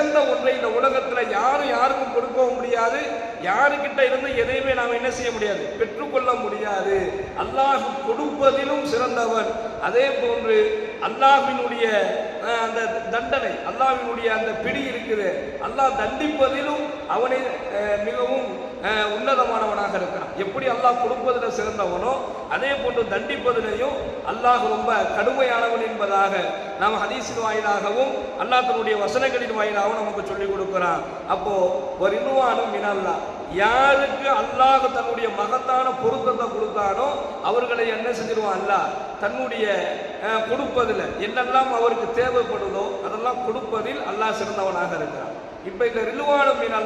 சிறந்த ஒன்றை இந்த உலகத்துல யாரும் யாருக்கும் கொடுக்கவும் முடியாது. யாருக்கிட்ட இருந்து எதையுமே நாம் என்ன செய்ய முடியாது? பெற்றுக்கொள்ள முடியாது. அல்லாஹ் கொடுப்பதிலும் சிறந்தவன். அதே போன்று அல்லாஹினுடைய அந்த தண்டனை அல்லாஹினுடைய அந்த பிடி இருக்குது. அல்லாஹ் தண்டிப்பதிலும் அவனை மிகவும் உன்னதமானவனாக இருக்கிறான். எப்படி அல்லாஹ் கொடுப்பதில் சிறந்தவனோ அதே போன்று தண்டிப்பதிலையும் அல்லாஹ் ரொம்ப கடுமையானவன் என்பதாக நாம் ஹதீஸின் வாயிலாகவும் அல்லாஹ் தன்னுடைய வசனங்களின் வாயிலாகவும் நமக்கு சொல்லி கொடுக்கிறான். அப்போ ஒரு இன்னுவானும் மினல்லா. யாருக்கு அல்லாஹ் தன்னுடைய மகத்தான பொருத்தத்தை கொடுத்தானோ அவர்களை என்ன செஞ்சிருவான்? அல்லாஹ் தன்னுடைய கொடுப்பதில் என்னெல்லாம் அவருக்கு தேவைப்படுதோ அதெல்லாம் கொடுப்பதில் அல்லாஹ் சிறந்தவனாக இருக்கிறான். இப்ப இந்த ரிலுவானம் மீன்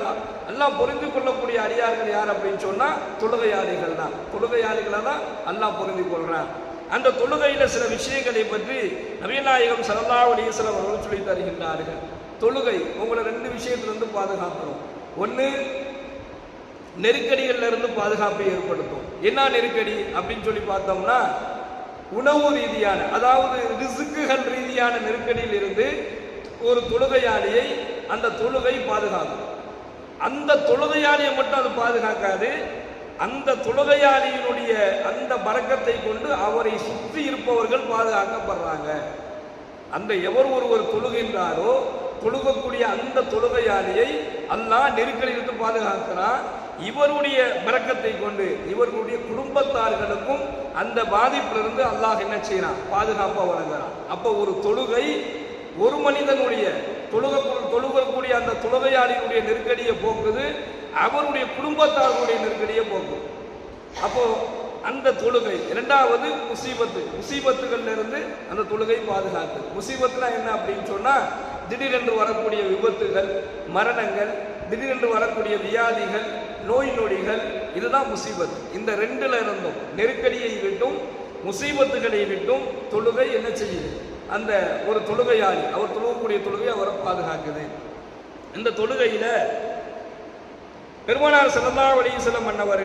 எல்லாம் புரிந்து கொள்ளக்கூடிய அடியார்கள் யார் அப்படின்னு சொன்னா தொழுகையாளிகள் தான். தொழுகையாளிகளை தான் அல்லாஹ் புரிந்து கொள்றான். அந்த தொழுகையில சில விஷயங்களை பற்றி நவீநாயகம் சல்லல்லாஹு அலைஹி அவர்கள் சொல்லி தருகின்றார்கள். தொழுகை உங்களை ரெண்டு விஷயத்திலிருந்து பாதுகாக்கணும். ஒன்று நெருக்கடிகள்ல இருந்து பாதுகாப்பை ஏற்படுத்தும். என்ன நெருக்கடி அப்படின்னு சொல்லி பார்த்தோம்னா உணவு ரீதியான அதாவது ரிசுக்குகள் ரீதியான நெருக்கடியில் இருந்து ஒரு தொழுகையாளியை அந்த தொழுகை பாதுகாக்கும். அந்த தொழுகையாளியை மட்டும் அது பாதுகாக்காது அந்த தொழுகையாளியினுடைய அந்த பறக்கத்தை கொண்டு அவரை சுற்றி இருப்பவர்கள் பாதுகாக்கப்படுறாங்க. அந்த எவர் ஒருவர் தொழுகின்றாரோ தொழுகக்கூடிய அந்த தொழுகையாளியை அல்லாஹ் நெருக்கடியிலிருந்து பாதுகாக்கிறான். இவருடைய பறக்கத்தை கொண்டு இவர்களுடைய குடும்பத்தார்களுக்கும் அந்த பாதிப்பிலிருந்து அல்லாஹ் என்ன செய்யறான்? பாதுகாப்பாக வழங்குறான். அப்போ ஒரு தொழுகை ஒரு மனிதனுடைய தொழுக தொழுகக்கூடிய அந்த தொழுகையாளினுடைய நெருக்கடியை போக்குது அவருடைய குடும்பத்தார்களுடைய நெருக்கடியை போக்குது. அப்போ அந்த தொழுகை. இரண்டாவது முசீபத்து. முசீபத்துகள்ல இருந்து அந்த தொழுகை பாதுகாக்குது முசீபத்துனா என்ன அப்படின்னு சொன்னா திடீரென்று வரக்கூடிய விபத்துகள் மரணங்கள் திடீரென்று வரக்கூடிய வியாதிகள் நோய் நொடிகள் இதுதான் முசீபத் இந்த ரெண்டுல இருந்தும் நெருக்கடியை விட்டும் முசீபத்துகளை விட்டும் தொழுகை என்ன செய்யுது? அந்த ஒரு தொழுகையாளி அவர் தொழுகக்கூடிய தொழுகை அவரை பாதுகாக்குது. இந்த தொழுகையில பெருமானார் ஸல்லல்லாஹு சில மன்னவர்